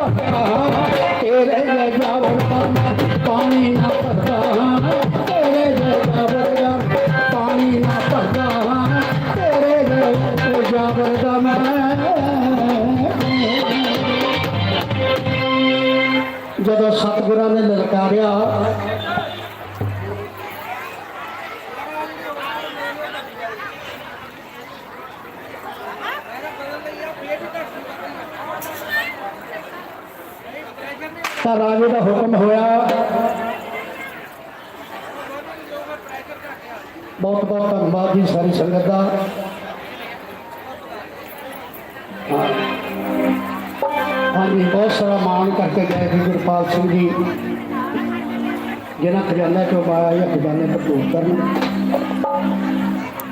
ਭਰਦਾ ਤੇਰੇ ਜੇ ਜਾਵਰ ਪਾਣੀ ਨਾ ਭਰਦਾ ਤੇਰੇ ਜੇ ਜਾਵਰ ਪਾਣੀ ਨਾ ਭਰਦਾ ਤੇਰੇ ਜੇ ਜਾਵਰ ਮੈਂ ਜਦੋਂ ਸਤਿਗੁਰਾਂ ਨੇ ਲਲਕਾਰਿਆ ਤਾਂ ਰਾਜੇ ਦਾ ਹੁਕਮ ਹੋਇਆ। ਬਹੁਤ ਬਹੁਤ ਧੰਨਵਾਦ ਜੀ ਸਾਰੀ ਸੰਗਤ ਦਾ। ਹਾਂਜੀ, ਬਹੁਤ ਸਾਰਾ ਮਾਣ ਕਰਕੇ ਗਏ ਜੀ ਗੁਰਪਾਲ ਸਿੰਘ ਜੀ ਜਿਹਨਾਂ ਖਜ਼ਾਨਾ ਚੋਂ ਪਾਇਆ ਜਾਂ ਖਜ਼ਾਨੇ ਭਰਪੂਰ ਕਰਨ।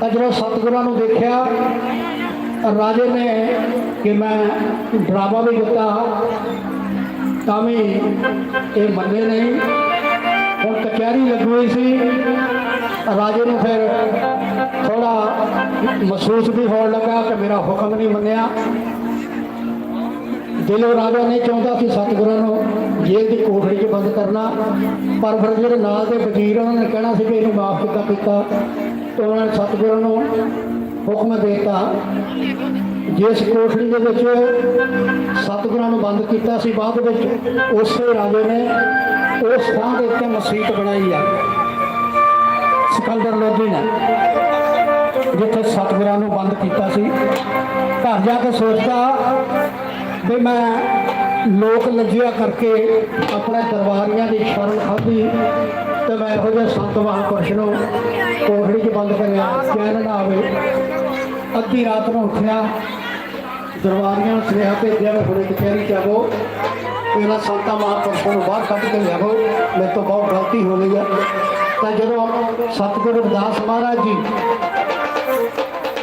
ਤਾਂ ਜਦੋਂ ਸਤਿਗੁਰਾਂ ਨੂੰ ਦੇਖਿਆ ਰਾਜੇ ਨੇ ਕਿ ਮੈਂ ਡਰਾਵਾ ਵੀ ਦਿੱਤਾ। ਤਾਂ ਵੀ ਇਹ ਮੰਨੇ ਨਹੀਂ ਹੁਣ ਕਚਹਿਰੀ ਲੱਗੀ ਹੋਈ ਸੀ। ਰਾਜੇ ਨੂੰ ਫਿਰ ਥੋੜਾ ਮਹਿਸੂਸ ਵੀ ਹੋਣ ਲੱਗਾ ਕਿ ਮੇਰਾ ਹੁਕਮ ਨਹੀਂ ਮੰਨਿਆ। ਦਿਲੋਂ ਰਾਜਾ ਨਹੀਂ ਚਾਹੁੰਦਾ ਸੀ ਸਤਿਗੁਰਾਂ ਨੂੰ ਜੇਲ੍ਹ ਦੀ ਕੋਠੜੀ 'ਚ ਬੰਦ ਕਰਨਾ। ਪਰ ਫਿਰ ਜਿਹੜੇ ਨਾਲ ਦੇ ਵਜ਼ੀਰ ਉਹਨਾਂ ਨੇ ਕਹਿਣਾ ਸੀ ਕਿ ਇਹਨੂੰ ਮਾਫ ਕੀਤਾ ਕੀਤਾ। ਤੇ ਉਹਨਾਂ ਨੇ ਸਤਿਗੁਰਾਂ ਨੂੰ ਹੁਕਮ ਦੇ ਦਿੱਤਾ। ਜਿਸ ਕੋਠੜੀ ਦੇ ਵਿੱਚ ਸਤਿਗੁਰਾਂ ਨੂੰ ਬੰਦ ਕੀਤਾ ਸੀ, ਬਾਅਦ ਵਿੱਚ ਉਸੇ ਰਾਜੇ ਨੇ ਉਸ ਥਾਂ ਦੇ ਉੱਤੇ ਮਸਜਿਦ ਬਣਾਈ ਆ। ਸਿਕੰਦਰ ਲੋਧੀ ਨੇ, ਜਿੱਥੇ ਸਤਿਗੁਰਾਂ ਨੂੰ ਬੰਦ ਕੀਤਾ ਸੀ। ਘਰ ਜਾ ਕੇ ਸੋਚਦਾ ਵੀ ਮੈਂ ਲੋਕ ਲੱਜਿਆ ਕਰਕੇ ਆਪਣੇ ਦਰਬਾਰੀਆਂ ਦੀ ਸ਼ਰਨ ਖਾਧੀ ਤੇ ਮੈਂ ਇਹੋ ਜਿਹਾ ਸੰਤ ਮਹਾਂਪੁਰਸ਼ ਨੂੰ ਕੋਠੜੀ 'ਚ ਬੰਦ ਕਰਿਆ ਚੈਨ ਨਾ ਆਵੇ। ਅੱਧੀ ਰਾਤ ਨੂੰ ਉੱਠਿਆ ਦਰਬਾਰੀਆਂ ਨੂੰ ਸੁਨੇਹਾ ਭੇਜਿਆ ਵੀ ਹੁਣੇ ਕਚਹਿਰੀ ਚ ਆਵੋ ਇਹਨਾਂ ਸੰਤਾਂ ਮਹਾਂਪੁਰਸ਼ਾਂ ਨੂੰ ਬਾਹਰ ਕੱਢ ਕੇ ਲਿਆਵੋ। ਮੇਰੇ ਤੋਂ ਬਹੁਤ ਗਲਤੀ ਹੋ ਗਈ ਹੈ। ਤਾਂ ਜਦੋਂ ਸਤਿਗੁਰੂ ਰਵਿਦਾਸ ਮਹਾਰਾਜ ਜੀ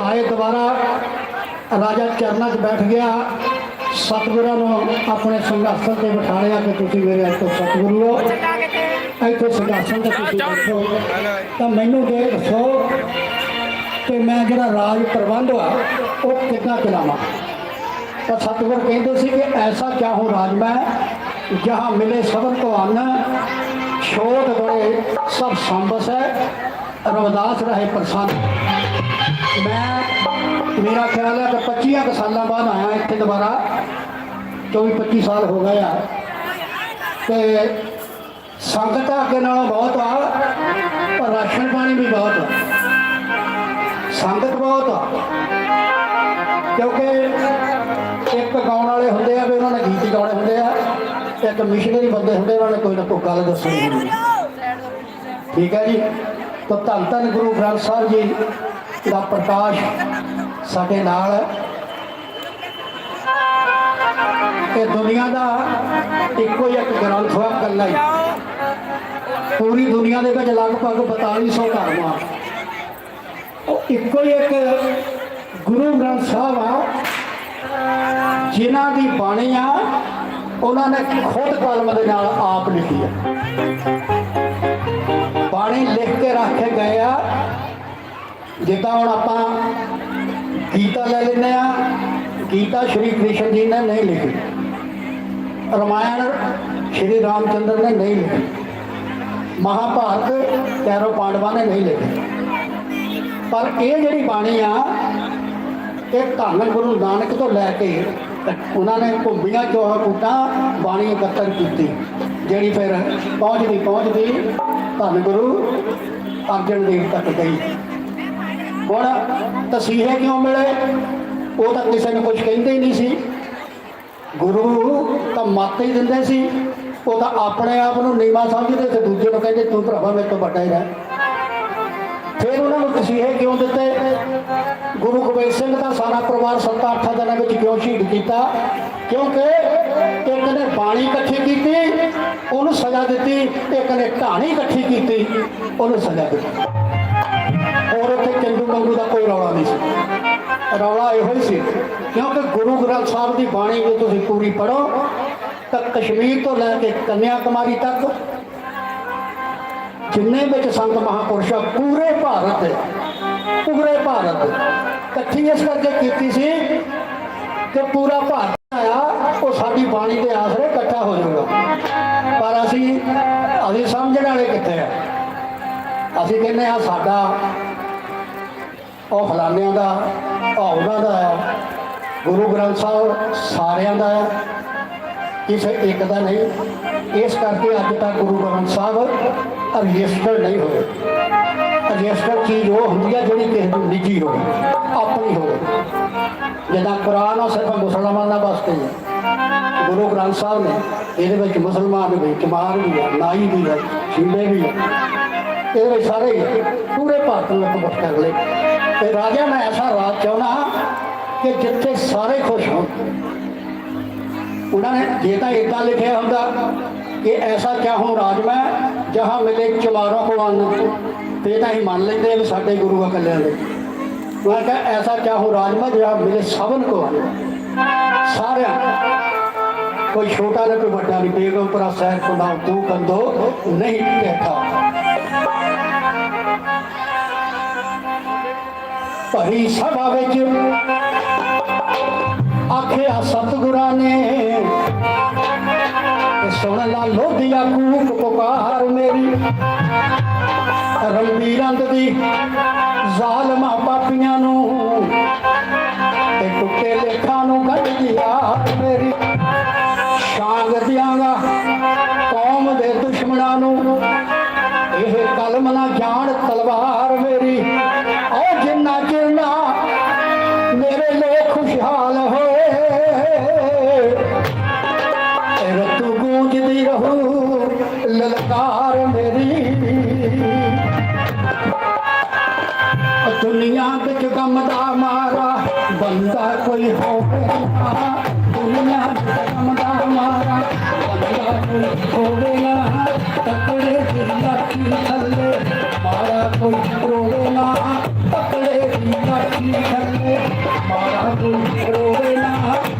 ਆਏ ਦੁਬਾਰਾ, ਰਾਜਾ ਚਰਨਾਂ 'ਚ ਬੈਠ ਗਿਆ। ਸਤਿਗੁਰਾਂ ਨੂੰ ਆਪਣੇ ਸਿੰਘਾਸਨ ਤੇ ਬਿਠਾਇਆ ਕਿ ਤੁਸੀਂ ਮੇਰੇ ਅੱਜ ਸਤਿਗੁਰੂ ਹੋ। ਇੱਥੇ ਸਿੰਘਾਸਨ ਤੇ ਤੁਸੀਂ ਬੈਠੋ। ਤਾਂ ਮੈਨੂੰ ਦੇ ਦੱਸੋ ਕਿ ਮੈਂ ਜਿਹੜਾ ਰਾਜ ਪ੍ਰਬੰਧ ਆ, ਉਹ ਕਿੱਦਾਂ ਚਲਾਵਾਂ? ਤਾਂ ਸਤਿਗੁਰ ਕਹਿੰਦੇ ਸੀ ਕਿ ਐਸਾ ਚਾਹੋ ਰਾਜ ਮੈਂ ਜਹਾਂ ਮਿਲੇ ਸਬਨ ਕੋ ਅੰਨ ਛੋਟ ਬੜੇ ਸਭ ਸੰਬਸ ਹੈ ਰਵਿਦਾਸ ਰਹੇ ਪ੍ਰਸੰਨ ਮੈਂ ਮੇਰਾ ਖਿਆਲ ਹੈ ਕਿ 25 ਕੁ ਸਾਲਾਂ ਬਾਅਦ ਆਇਆ ਇੱਥੇ ਦੁਬਾਰਾ 24 25 ਸਾਲ ਹੋ ਗਏ ਆ ਤੇ ਸੰਗਤ ਅੱਗੇ ਨਾਲੋਂ ਬਹੁਤ ਆ ਪਰ ਰਾਸ਼ਨ ਪਾਣੀ ਵੀ ਬਹੁਤ ਆ ਸੰਗਤ ਬਹੁਤ ਆ ਕਿਉਂਕਿ ਇੱਕ ਗਾਉਣ ਵਾਲੇ ਹੁੰਦੇ ਆ ਵੀ ਉਹਨਾਂ ਨੇ ਗੀਤ ਗਾਉਣੇ ਹੁੰਦੇ ਆ। ਇੱਕ ਮਿਸ਼ਨਰੀ ਬੰਦੇ ਹੁੰਦੇ ਉਹਨਾਂ ਨੇ ਕੋਈ ਨਾ ਕੋਈ ਗੱਲ ਦੱਸਣੀ ਹੁੰਦੀ ਠੀਕ ਹੈ ਜੀ? ਤਾਂ ਧੰਨ ਧੰਨ ਗੁਰੂ ਗ੍ਰੰਥ ਸਾਹਿਬ ਜੀ ਦਾ ਪ੍ਰਕਾਸ਼ ਸਾਡੇ ਨਾਲ ਹੈ। ਇਹ ਦੁਨੀਆ ਦਾ ਇੱਕੋ ਹੀ ਇੱਕ ਗ੍ਰੰਥ ਹੋਇਆ ਇਕੱਲਾ ਹੀ। ਪੂਰੀ ਦੁਨੀਆ ਦੇ ਵਿੱਚ ਲਗਭਗ 4200 ਧਰਮ ਆ। ਉਹ ਇੱਕੋ ਹੀ ਇੱਕ ਗੁਰੂ ਗ੍ਰੰਥ ਸਾਹਿਬ ਆ ਜਿਨ੍ਹਾਂ ਦੀ ਬਾਣੀ ਆ, ਉਹਨਾਂ ਨੇ ਖੁਦ ਕਲਮ ਦੇ ਨਾਲ ਆਪ ਲਿਖੀ ਆ। ਬਾਣੀ ਲਿਖ ਕੇ ਰੱਖ ਕੇ ਗਏ ਆ। ਜਿੱਦਾਂ ਹੁਣ ਆਪਾਂ ਗੀਤਾ ਲੈ ਲੈਂਦੇ ਆ, ਗੀਤਾ ਸ਼੍ਰੀ ਕ੍ਰਿਸ਼ਨ ਜੀ ਨੇ ਨਹੀਂ ਲਿਖੀ। ਰਮਾਇਣ ਸ਼੍ਰੀ ਰਾਮਚੰਦਰ ਨੇ ਨਹੀਂ ਲਿਖੀ। ਮਹਾਭਾਰਤ ਕੈਰੋ ਪਾਂਡਵਾਂ ਨੇ ਨਹੀਂ ਲਿਖੀ। ਪਰ ਇਹ ਜਿਹੜੀ ਬਾਣੀ ਆ ਇਹ ਧੰਨ ਗੁਰੂ ਨਾਨਕ ਤੋਂ ਲੈ ਕੇ ਉਹਨਾਂ ਨੇ ਘੁੰਮੀਆਂ ਚੋਹਾਂ ਕੂਟਾਂ ਬਾਣੀ ਇਕੱਤਰ ਕੀਤੀ, ਜਿਹੜੀ ਫਿਰ ਪਹੁੰਚਦੀ ਪਹੁੰਚਦੀ ਧੰਨ ਗੁਰੂ ਅਰਜਨ ਦੇਵ ਤੱਕ ਗਈ। ਹੁਣ ਤਸੀਹੇ ਕਿਉਂ ਮਿਲੇ? ਉਹ ਤਾਂ ਕਿਸੇ ਨੂੰ ਕੁਝ ਕਹਿੰਦੇ ਹੀ ਨਹੀਂ ਸੀ। ਗੁਰੂ ਤਾਂ ਮੱਤ ਹੀ ਦਿੰਦੇ ਸੀ। ਉਹ ਤਾਂ ਆਪਣੇ ਆਪ ਨੂੰ ਨੀਵਾ ਸਮਝਦੇ ਤੇ ਦੂਜੇ ਨੂੰ ਕਹਿੰਦੇ, ਤੂੰ ਭਰਾਵਾ ਮੇਰੇ ਤੋਂ ਵੱਡਾ ਹੀ ਰਹਿ। ਫਿਰ ਉਹਨਾਂ ਨੂੰ ਤਸੀਹੇ ਕਿਉਂ ਦਿੱਤੇ? ਗੁਰੂ ਗੋਬਿੰਦ ਸਿੰਘ ਦਾ ਸਾਰਾ ਪਰਿਵਾਰ ਸੱਤਾ ਅੱਠਾਂ ਦਿਨਾਂ ਵਿੱਚ ਕਿਉਂ ਸ਼ਹੀਦ ਕੀਤਾ? ਕਿਉਂਕਿ ਇੱਕ ਨੇ ਬਾਣੀ ਇਕੱਠੀ ਕੀਤੀ, ਉਹਨੂੰ ਸਜ਼ਾ ਦਿੱਤੀ, ਇੱਕ ਨੇ ਕਹਾਣੀ ਇਕੱਠੀ ਕੀਤੀ, ਉਹਨੂੰ ਸਜ਼ਾ ਦਿੱਤੀ। ਔਰ ਉੱਥੇ ਚੰਦੂ ਮੰਗੂ ਦਾ ਕੋਈ ਰੌਲਾ ਨਹੀਂ ਸੀ। ਰੌਲਾ ਇਹੋ ਹੀ ਸੀ, ਕਿਉਂਕਿ ਗੁਰੂ ਗ੍ਰੰਥ ਸਾਹਿਬ ਦੀ ਬਾਣੀ ਜੇ ਤੁਸੀਂ ਪੂਰੀ ਪੜੋ ਤਾਂ ਕਸ਼ਮੀਰ ਤੋਂ ਲੈ ਕੇ ਕੰਨਿਆ ਕੁਮਾਰੀ ਤੱਕ ਜਿੰਨੇ ਵਿੱਚ ਸੰਤ ਮਹਾਪੁਰਸ਼ ਪੂਰੇ ਭਾਰਤ ਦੇ, ਪੂਰੇ ਭਾਰਤ ਦੇ, ਇਕੱਠੀ ਇਸ ਕਰਕੇ ਕੀਤੀ ਸੀ ਕਿ ਪੂਰਾ ਭਾਰਤ ਆਇਆ, ਉਹ ਸਾਡੀ ਬਾਣੀ ਦੇ ਆਸਰੇ ਇਕੱਠਾ ਹੋ ਜਾਊਗਾ। ਪਰ ਅਸੀਂ ਅਸੀਂ ਸਮਝਣ ਵਾਲੇ ਕਿੱਥੇ ਆ? ਅਸੀਂ ਕਹਿੰਦੇ ਆ ਸਾਡਾ, ਉਹ ਫਲਾਨਿਆਂ ਦਾ, ਉਹ ਉਹਨਾਂ ਦਾ ਹੈ ਗੁਰੂ ਗ੍ਰੰਥ ਸਾਹਿਬ ਸਾਰਿਆਂ ਦਾ ਹੈ ਕਿਸੇ ਇੱਕ ਦਾ ਨਹੀਂ। ਇਸ ਕਰਕੇ ਅੱਜ ਤੱਕ ਗੁਰੂ ਗ੍ਰੰਥ ਸਾਹਿਬ ਰਜਿਸਟਰ ਨਹੀਂ ਹੋਏ। ਰਜਿਸਟਰ ਚੀਜ਼ ਉਹ ਹੁੰਦੀ ਹੈ ਜਿਹੜੀ ਕਿਸੇ ਦੀ ਨਿੱਜੀ ਹੋਵੇ, ਆਪਣੀ ਹੋਵੇ। ਜਿੱਦਾਂ ਕੁਰਾਨ ਉਹ ਸਿਰਫ ਮੁਸਲਮਾਨਾਂ ਵਾਸਤੇ ਹੈ ਗੁਰੂ ਗ੍ਰੰਥ ਸਾਹਿਬ ਨੇ ਇਹਦੇ ਵਿੱਚ ਮੁਸਲਮਾਨ ਵੀ ਚਮਾਰ ਵੀ ਹੈ ਨਾਈ ਵੀ ਹੈ ਸ਼ਿੰਦੇ ਵੀ ਹੈ ਇਹਦੇ ਵਿੱਚ ਸਾਰੇ ਪੂਰੇ ਭਾਰਤ ਨੂੰ ਇਕਮੁੱਠ ਕਰ ਲਏ ਤੇ ਰਾਜਾ, ਮੈਂ ਐਸਾ ਰਾਜ ਚਾਹੁੰਦਾ ਕਿ ਜਿੱਥੇ ਸਾਰੇ ਖੁਸ਼ ਹੋਣ। ਉਹਨਾਂ ਨੇ ਜੇ ਤਾਂ ਇਦਾਂ ਲਿਖਿਆ ਹੁੰਦਾ ਕਿ ਐਸਾ ਚਾਹੂੰ ਰਾਜ ਮੈਂ ਜਹਾਂ ਮਿਲੇ ਚਮਾਰੋਂ ਕੋ ਅੰਨ ਤੇ ਤਾਂ ਹੀ ਮੰਨ ਲੈਂਦੇ ਆ ਵੀ ਸਾਡੇ ਗੁਰੂ ਆ ਕੱਲਿਆਂ ਦੇ। ਉਹਨਾਂ ਕਹਾ, ਐਸਾ ਚਾਹੂੰ ਰਾਜ ਮੈਂ ਜਹਾਂ ਮਿਲੇ ਸਭਨ ਕੋ ਅੰਨ ਸਾਰਿਆਂ ਕੋਈ ਛੋਟਾ ਨਾ ਕੋਈ ਵੱਡਾ ਨਹੀਂ, ਬੇਗਮ ਪਰਾ ਸਹਿਰ ਕੁੰਡਾ ਤੂੰ ਕੰਦੋ, ਨਹੀਂ ਦੇਖਾ। ਭਰੀ ਸਭਾ ਵਿੱਚ ਆਖਿਆ, ਸਤਿਗੁਰਾਂ ਨੇ ਕਿ ਸੁਣ ਲਾ ਲੋਧੀਆ ਕੂਕ ਪੁਕਾਰ ਮੇਰੀ ਰੰਬੀ ਦੀ ਜ਼ਾਲਮਾਂ ਪਾਪੀਆਂ ਨੂੰ ਤੇ ਟੁੱਟੇ ਲੇਖਾਂ ਨੂੰ ਕੱਢ ਦਿਆ ਮੇਰੀ। ਸ਼ਾਂਗ ਦਿਆਂਗਾ ਕੌਮ ਦੇ ਦੁਸ਼ਮਣਾਂ ਨੂੰ ਇਹ ਕਲਮ ਨਾ ਜਾਣ ਤਲਵਾਰ ਮੇਰੀ। ਓ ਜਿੰਨਾ ਜਿੰਨਾ ਮੇਰੇ ਲੋਕ ਖੁਸ਼ਹਾਲ ਹੋਏ। ਰਤੂ ਗੂੰਜਦੀ ਰਹੂ, ਲਲਕਾਰ ਦੁਨੀਆ ਵਿੱਚ ਗਮ ਦਾ ਮਾਰਾ, ਬੰਦਾ ਕੋਈ ਹੋਵੇ ਨਾ, ਦੁਨੀਆ ਵਿੱਚ ਗਮ ਦਾ ਮਾਰਾ, ਬੰਦਾ ਕੋਈ ਹੋਵੇ ਨਾ, ਤਕੜੇ ਦੀ ਲਾਠੀ ਥੱਲੇ, ਮਾਰਾ ਕੋਈ ਰੋਵੇ ਨਾ, ਤਕੜੇ ਦੀ ਲਾਠੀ ਥੱਲੇ, ਮਾਰਾ ਕੋਈ ਰੋਵੇ ਨਾ,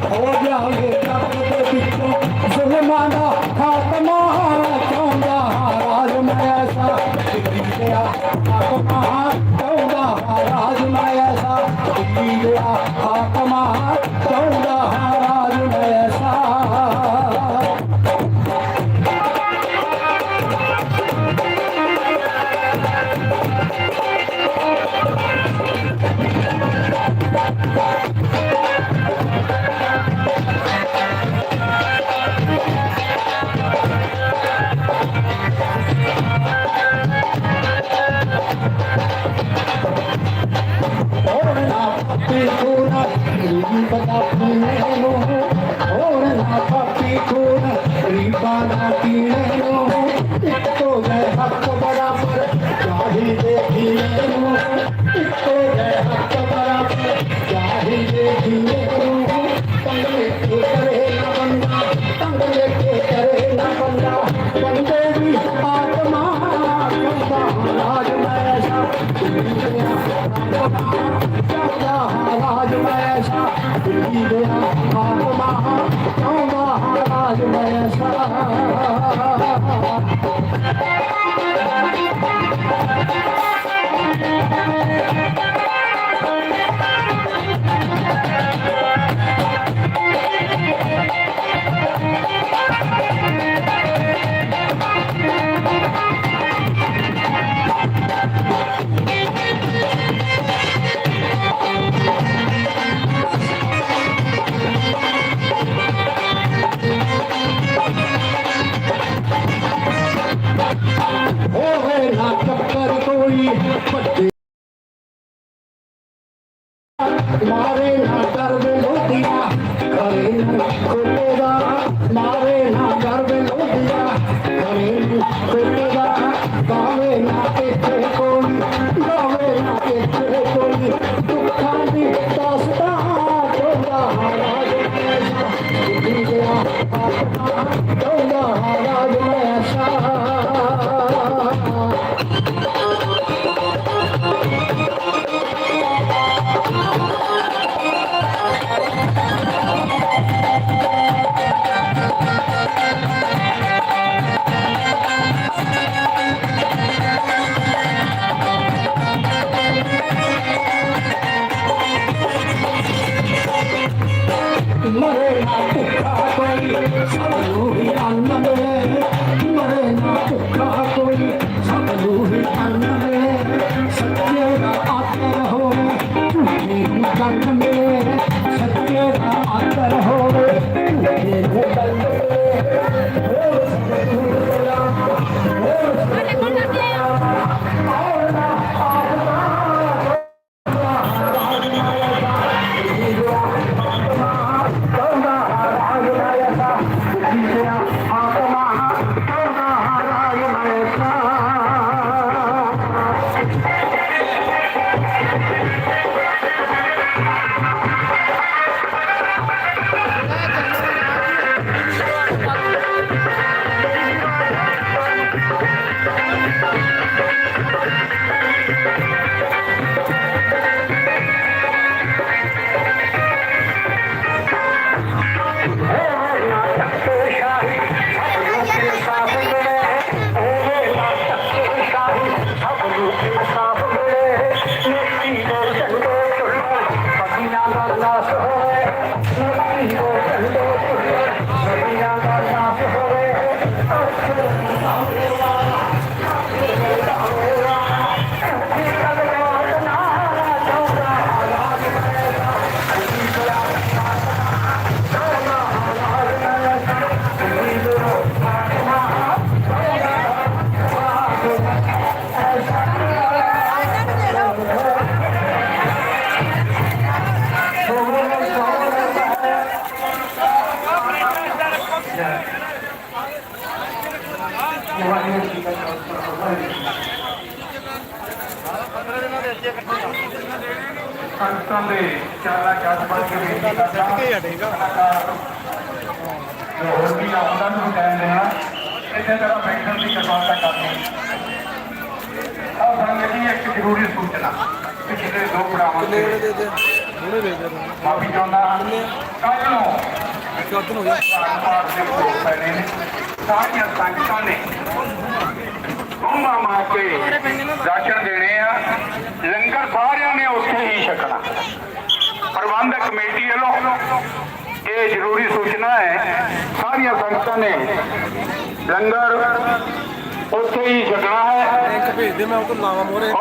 ਹੋ ਜਾਵੇ ਤੱਕ ਦੇ ਵਿੱਚੋਂ ਜ਼ੁਲਮਾਂ ਦਾ ਖਾਤਮਾ ਚਾਹੁੰਦਾ ਰਾਜ ਮੈਂ ਐਸਾ ਦਿੱਲੀ ਗਿਆ ਖਾਤਮਾ ਦਿੱਲੀ ਗਿਆ ਖਾਤਮਾ ਚਾਹੁੰਦਾ ਪੱਪੀ ਖੂਨ ਗਰੀਬ ਦਾ ਪੀਣੇ ਨੂੰ ਹੋਰ ਨਾ ਪੱਪੀ ਖੂਨ ਗਰੀਬਾਂ ਦਾ ਪੀਣੇ ਨੂੰ ਇੱਕੋ ਜੇ ਹੱਕ ਬਰਾਬਰ ਚਾਹੀਦੇ ਜੀਣੇ ਨੂੰ ਇੱਕੋ ਜੇ ਹੱਕ ਬਰਾਬਰ ਚਾਹੀਦੇ ਜੀਣੇ ਨੂੰ ਤੰਗ ਲਿਖੇ ਕਰੇ ਨਾ ਬੰਦਾ, ਤੰਗ ਲਿਖੇ ਕਰੇ ਨਾ ਬੰਦਾ। ਬੰਦੇ ਦੀ ਆਤਮਾ ਕਹਿੰਦਾ ਰਾਜ ਮੈਂ ਸਾ महाराज महा महाराज माए ਟੱਕਰ ਕੋਈ মরে না পুকা করি ਸੰਗਤਾਂ ਦੇ ਚਾਰਾ ਜੱਜ ਬਣ ਕੇ ਬੇਨਤੀ ਕਰਦਾ ਜੋ ਹੋਰ ਵੀ ਆਉਂਦਾ ਨੂੰ ਕਹਿੰਦੇ ਆ ਇਸੇ ਤਰ੍ਹਾਂ ਬੈਠਣ ਦੀ ਕਿਰਪਾਲਤਾ ਕਰਨੀ ਆ ਸੰਗਤ ਜੀ ਇੱਕ ਜ਼ਰੂਰੀ ਸੂਚਨਾ ਪਿਛਲੇ ਦੋ ਪੜਾਵਾਂ ਤੇ ਦੇ ਦੇ ਹੁਣੇ ਦੇ ਦੇ ਮਾਫੀ ਚਾਹੁੰਦਾ ਕੱਲ ਨੂੰ ਚੌਥਨ ਹੋ ਗਿਆ। ਪਾਠ ਦੇ ਭੋਗ ਪੈਣੇ ਨੇ। ਸਾਰੀਆਂ ਸੰਗਤਾਂ ਨੇ ਉਹਨਾਂ ਮਾਰ ਕੇ ਰਾਸ਼ਨ ਦੇਣੇ ਆ। ਲੰਗਰ ਸਾਰਿਆਂ ਨੇ ਉੱਥੇ ਹੀ ਛਕਣਾ। ਪ੍ਰਬੰਧਕ ਕਮੇਟੀ ਵੱਲੋਂ ਇਹ ਜ਼ਰੂਰੀ ਸੂਚਨਾ ਹੈ ਸਾਰੀਆਂ ਸੰਗਤਾਂ ਨੇ ਲੰਗਰ ਉੱਥੇ ਹੀ ਛਕਣਾ ਹੈ। ਭੇਜ ਦੇ ਮੈਂ ਉਹ ਤੋਂ ਲਾਵਾ ਮੋਰੇ